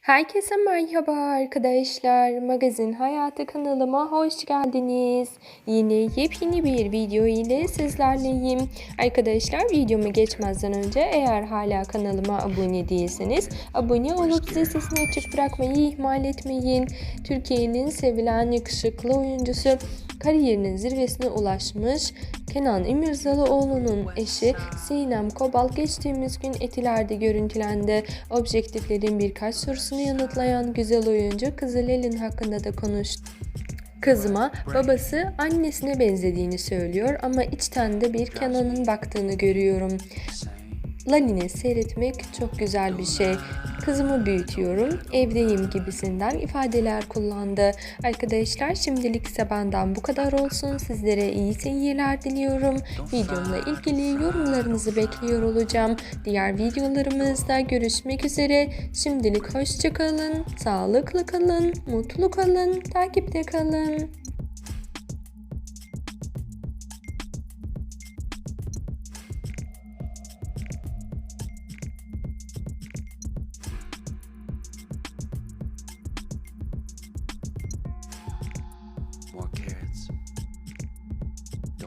Herkese merhaba arkadaşlar. Magazin Hayatı kanalıma hoş geldiniz. Yine yepyeni bir video ile sizlerleyim. Arkadaşlar videomu geçmezden önce eğer hala kanalıma abone değilseniz abone olup zil sesini açık bırakmayı ihmal etmeyin. Türkiye'nin sevilen yakışıklı oyuncusu kariyerinin zirvesine ulaşmış Kenan İmirzalıoğlu'nun eşi Sinem Kobal geçtiğimiz gün Etiler'de görüntülendi. Objektiflerin birkaç sorusunu yanıtlayan güzel oyuncu Kızıl Elin hakkında da konuştu. Kızıma babası annesine benzediğini söylüyor ama içten de bir Kenan'ın baktığını görüyorum. Lali'ni seyretmek çok güzel bir şey. Kızımı büyütüyorum, evdeyim gibisinden ifadeler kullandı. Arkadaşlar şimdilik ise benden bu kadar olsun. Sizlere iyi seyirler diliyorum. Videomla ilgili yorumlarınızı bekliyor olacağım. Diğer videolarımızda görüşmek üzere. Şimdilik hoşçakalın, sağlıklı kalın, mutlu kalın, takipte kalın.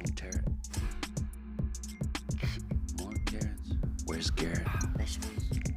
Don't tear it. More carrots. Where's Garrett? Vegetables.